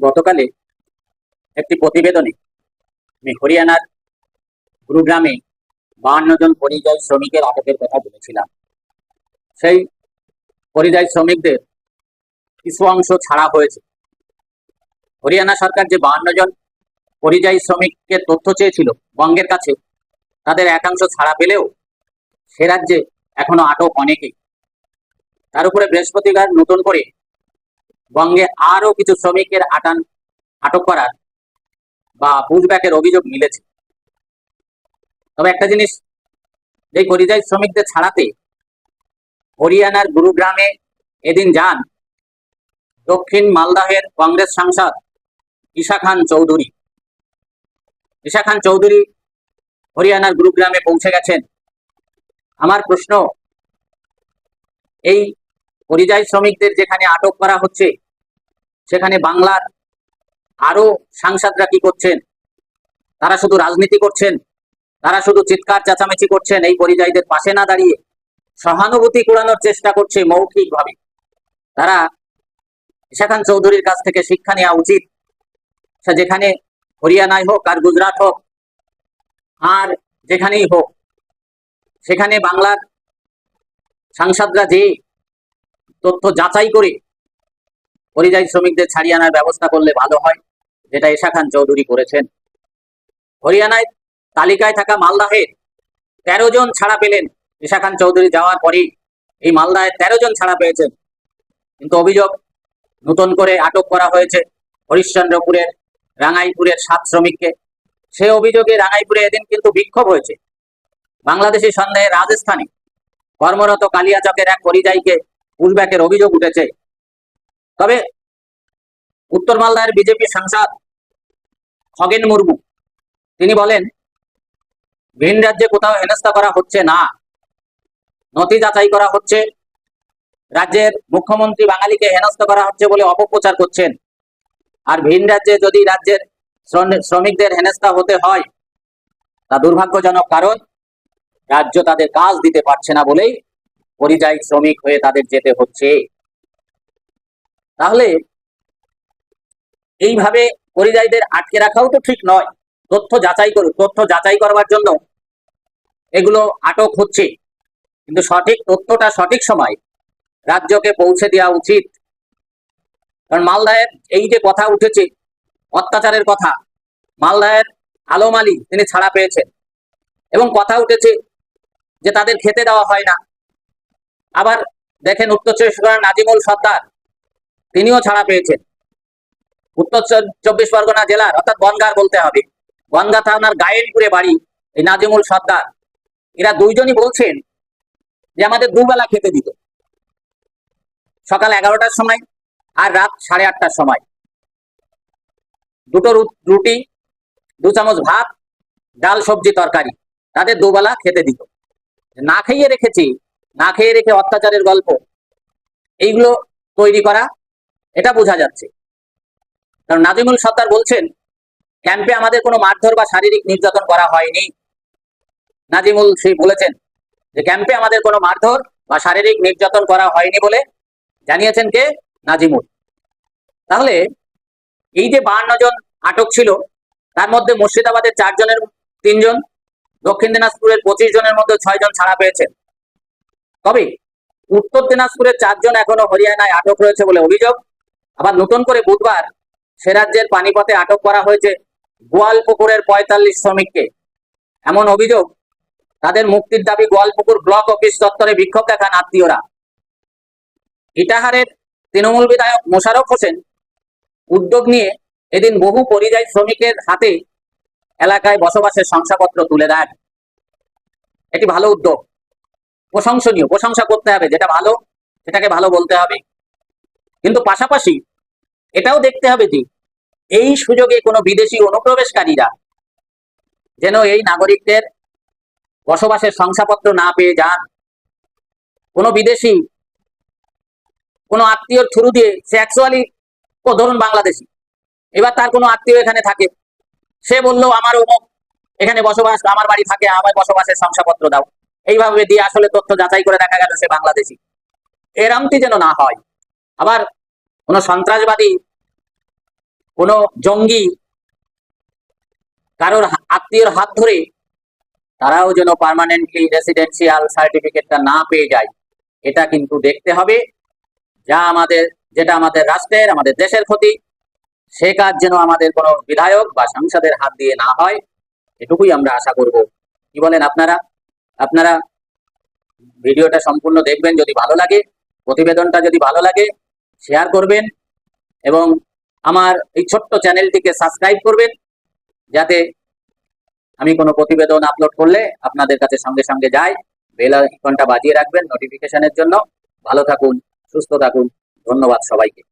গতকালে একটি প্রতিবেদনে আমি হরিয়ানার গুরুগ্রামে বাহান্ন জন পরিযায়ী শ্রমিকের আটকের কথা বলেছিলাম। সেই পরিযায়ী শ্রমিকদের কিছু অংশ ছাড়া হয়েছে। হরিয়ানা সরকার যে বাহান্ন জন পরিযায়ী শ্রমিকের তথ্য চেয়েছিল বঙ্গের কাছে, তাদের একাংশ ছাড়া পেলেও সে রাজ্যে এখনও আটক অনেকেই। তার উপরে বৃহস্পতিবার নতুন করে বঙ্গে আরও কিছু শ্রমিকের আটান আটক করার বা পুশব্যাকের অভিযোগ মিলেছে। তবে একটা জিনিস, এই পরিযায়ী শ্রমিকদের ছাড়াতে হরিয়ানার গুরুগ্রামে এদিন যান দক্ষিণ মালদাহের কংগ্রেস সাংসদ ঈশা খান চৌধুরী। ঈশা খান চৌধুরী হরিয়ানার গুরুগ্রামে পৌঁছে গেছেন। আমার প্রশ্ন, এই পরিযায়ী শ্রমিকদের যেখানে আটক করা হচ্ছে, সেখানে বাংলার আরও সাংসদরা কি করছেন? তারা শুধু রাজনীতি করছেন, তারা শুধু চিৎকার চেঁচামেচি করছেন, এই পরিযায়ীদের পাশে না দাঁড়িয়ে সহানুভূতি কুড়ানোর চেষ্টা করছে মৌখিকভাবে। তারা ঈশাখান চৌধুরীর কাছ থেকে শিক্ষা নেওয়া উচিত। সে যেখানে হরিয়ানায় হোক আর গুজরাট হোক, আর যেখানেই হোক, সেখানে বাংলার সাংসদরা যে তথ্য যাচাই করে পরিযায়ী শ্রমিকদের ছাড়িয়ে আনার ব্যবস্থা করলে ভালো হয়, যেটা এশা খান চৌধুরী করেছেন। হরিয়ানায় তালিকায় থাকা মালদাহের তেরো জন ছাড়া পেলেন এশা খান চৌধুরী, যাওয়ার পরেই এই মালদায় তেরো জন ছাড়া পেয়েছেন। কিন্তু অভিযোগ নতুন করে আটক করা হয়েছে হরিশ্চন্দ্রপুরের রাঙাইপুরের সাত শ্রমিককে। সে অভিযোগে রাঙাইপুরে এদিন কিন্তু বিক্ষোভ হয়েছে। বাংলাদেশি সন্দেহে রাজস্থানে কর্মরত কালিয়াচকের এক পরিযায়ীকে পুশব্যাকের অভিযোগ উঠেছে। তবে উত্তর মালদার বিজেপি সাংসদ খগেন মুর্মু, তিনি বলেন, ভিন রাজ্যে কোথাও হেনস্থা করা হচ্ছে না। নথি যাচাই করা হচ্ছে। রাজ্যের মুখ্যমন্ত্রী বাঙালিকে হেনস্থা করা হচ্ছে বলে অপপ্রচার করছেন। আর ভিন রাজ্যে যদি রাজ্যের শ্রমিকদের হেনস্থা হতে হয়, তা দুর্ভাগ্যজনক কারণ রাজ্য তাদের কাজ দিতে পারছে না বলেই পরিযায়ী শ্রমিক হয়ে তাদের যেতে হচ্ছে। তাহলে এইভাবে পরিযায়ীদের আটকে রাখাও তো ঠিক নয়। তথ্য যাচাই করুন তথ্য যাচাই করবার জন্য এগুলো আটক হচ্ছে। কিন্তু সঠিক তথ্যটা সঠিক সময় রাজ্যকে পৌঁছে দেওয়া উচিত। কারণ মালদায়ের এই যে কথা উঠেছে, অত্যাচারের কথা, মালদায়ের আলম আলী তিনি ছাড়া পেয়েছেন। এবং কথা উঠেছে যে তাদের খেতে দেওয়া হয় না। আবার দেখেন উত্তর চব্বিশ পরগনার নাজিমুল সর্দার, তিনিও ছাড়া পেয়েছেন। উত্তর চব্বিশ পরগনা জেলার, অর্থাৎ বনগার বলতে হবে। বনগা থানার গায়েনপুরে বাড়ি এই নাজিমুল সর্দার। এরা দুইজনই বলছেন যে আমাদের দুবেলা খেতে দিত। সকাল এগারোটার সময় আর রাত সাড়ে আটটার সময়। দুটো রুটি, দু চামচ ভাত, ডাল সবজি তরকারি, তাদের দুবেলা খেতে দিত। না খেয়ে রেখেছি না খেয়ে রেখে অত্যাচারের গল্প। এইগুলো তৈরি করা, এটা বোঝা যাচ্ছে। কারণ নাজিমুল সর্দার বলছেন ক্যাম্পে আমাদের কোনো মারধর বা শারীরিক নির্যাতন করা হয়নি। নাজিমুল সেই বলেছেন যে ক্যাম্পে আমাদের কোনো মারধর বা শারীরিক নির্যাতন করা হয়নি বলে জানিয়েছেন কে? নাজিমুল। তাহলে এই যে বাহান্ন জন আটক ছিল, তার মধ্যে মুর্শিদাবাদের চারজনের তিনজন, দক্ষিণ দিনাজপুরের পঁচিশ জনের মধ্যে ছয় জন ছাড়া পেয়েছেন। তবে উত্তর দিনাজপুরের চারজন এখনও হরিয়ানায় আটক রয়েছে বলে অভিযোগ। আবার নতুন করে বুধবার সে রাজ্যের পানিপথে আটক করা হয়েছে গোয়ালপুকুরের পঁয়তাল্লিশ শ্রমিককে। এমন অভিযোগ তাদের মুক্তির দাবি গোয়ালপুকুর ব্লক অফিস চত্বরে বিক্ষোভ দেখান আত্মীয়রা। ইটাহারের তৃণমূল বিধায়ক মোশারফ হোসেন উদ্যোগ নিয়ে এদিন বহু পরিযায়ী শ্রমিকের হাতে এলাকায় বসবাসের শংসাপত্র তুলে দেন। এটি ভালো উদ্যোগ। প্রশংসনীয়, প্রশংসা করতে হবে, যেটা ভালো, সেটাকে ভালো বলতে হবে। কিন্তু পাশাপাশি এটাও দেখতে হবে যে, এই সুযোগে কোনো বিদেশি অনুপ্রবেশকারীরা যেন এই নাগরিকদের বসবাসের শংসাপত্র না পেয়ে যান। কোনো বিদেশি, কোনো আত্মীয়র থ্রু দিয়ে সে অ্যাকচুয়ালি ও ধরুন বাংলাদেশি, এবার তার কোনো আত্মীয় এখানে থাকে, সে বলল, আমার অমুক, এখানে বসবাস, আমার বাড়ি থাকে আমার বসবাসের শংসাপত্র দাও। এইভাবে দিয়ে আসলে তথ্য যাচাই করে দেখা গেল সে বাংলাদেশি। এরামটি যেন না হয়। আবার কোনো সন্ত্রাসবাদী, কোন জঙ্গি কারোর আত্মীয়র হাত ধরে তারাও যেন পার্মানেন্টলি রেসিডেন্সিয়াল সার্টিফিকেটটা না পেয়ে যায়, এটা কিন্তু দেখতে হবে। যা আমাদের, যেটা আমাদের রাষ্ট্রের, আমাদের দেশের ক্ষতি, সে কাজ যেন আমাদের কোনো বিধায়ক বা সাংসদের হাত দিয়ে না হয়, এটুকুই আমরা আশা করব। কি বলেন আপনারা? আপনারা ভিডিওটা সম্পূর্ণ দেখবেন, যদি ভালো লাগে, প্রতিবেদনটা যদি ভালো লাগে শেয়ার করবেন এবং আমার এই ছোট্ট চ্যানেলটিকে সাবস্ক্রাইব করবেন, যাতে আমি কোনো প্রতিবেদন আপলোড করলে আপনাদের কাছে সঙ্গে সঙ্গে যায়। বেল আইকনটা বাজিয়ে রাখবেন নোটিফিকেশনের জন্য। ভালো থাকুন, সুস্থ থাকুন। ধন্যবাদ সবাইকে।